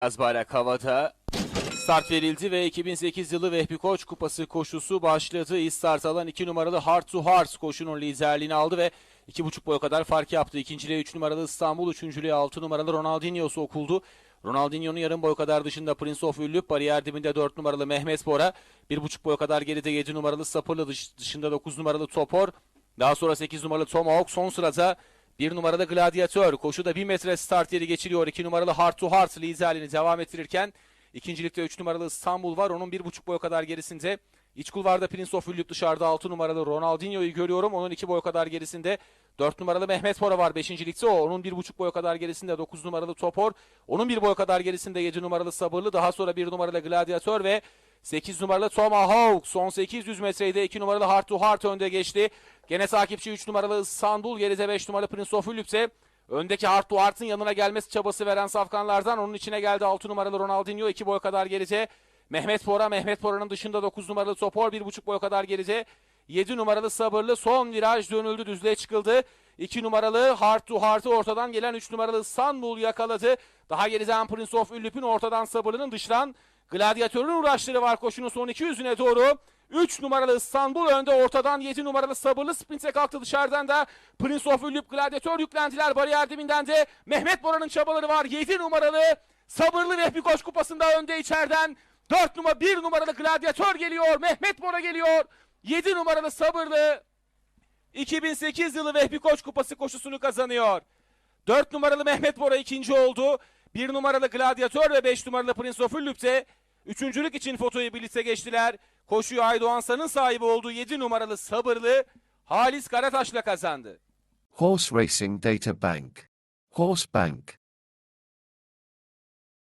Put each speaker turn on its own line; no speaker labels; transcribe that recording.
Az bayrak havada. Start verildi ve 2008 yılı Vehbi Koç Kupası koşusu başladı. İlk start alan 2 numaralı Heart to Heart koşunun liderliğini aldı ve 2,5 boya kadar fark yaptı. İkinciliğe 3 numaralı İstanbul, üçüncülüğe 6 numaralı Ronaldinho sokuldu. Ronaldinho'nun yarım boy kadar dışında Prince of Üllüp, bariyer dibinde 4 numaralı Mehmet Bora, 1,5 boy kadar geride 7 numaralı Sapırlı, dış- dışında 9 numaralı Topor, daha sonra 8 numaralı Tomahawk, son sırada 1 numaralı Gladiator. Koşuda 1 metre start yeri geçiriyor. 2 numaralı Heart to Heart liderliğini devam ettirirken ikincilikte 3 numaralı İstanbul var. Onun 1,5 boy kadar gerisinde İç kulvarda Prince of Üllüp dışarıda 6 numaralı Ronaldinho'yu görüyorum. Onun 2 boy kadar gerisinde 4 numaralı Mehmet Bora var 5. ligde o. Onun 1,5 boy kadar gerisinde 9 numaralı Topor. Onun 1 boy kadar gerisinde 7 numaralı Sabırlı. Daha sonra 1 numaralı Gladiator ve 8 numaralı Tomahawk. Son 800 metrede 2 numaralı Heart to Heart önde geçti. Gene takipçi 3 numaralı İstanbul. Geride 5 numaralı Prince of Üllüp ise Öndeki Heart to Heart'ın yanına gelmesi çabası veren safkanlardan. Onun içine geldi 6 numaralı Ronaldinho. 2 boy kadar geride. Mehmet Bora. Mehmet Bora'nın dışında 9 numaralı Topor. 1,5 boy kadar geride. 7 numaralı Sabırlı. Son viraj dönüldü. Düzlüğe çıkıldı. 2 numaralı Heart to Heart'ı ortadan gelen 3 numaralı İstanbul yakaladı. Daha geriden Prince of Üllüp'ün ortadan Sabırlı'nın dıştan Gladyatörün uğraşları var koşunun son 200'üne doğru. 3 numaralı İstanbul önde ortadan 7 numaralı sabırlı sprinte kalktı dışarıdan da. Prince of Üllüp Gladyatör yüklentiler bariyer dibinden de. Mehmet Bora'nın çabaları var 7 numaralı sabırlı Vehbi Koç kupasında önde içeriden. 4 numara 1 numaralı Gladyatör geliyor Mehmet Bora geliyor. 7 numaralı sabırlı 2008 yılı Vehbi Koç kupası koşusunu kazanıyor. 4 numaralı Mehmet Bora ikinci oldu. 1 numaralı Gladyatör ve 5 numaralı Prince of de üçüncülük için fotoyu birlikte geçtiler. Koşuyu Aydoğan San'ın sahibi olduğu 7 numaralı sabırlı Halis Karataş'la kazandı.
Horse Racing Data Bank. Horse Bank.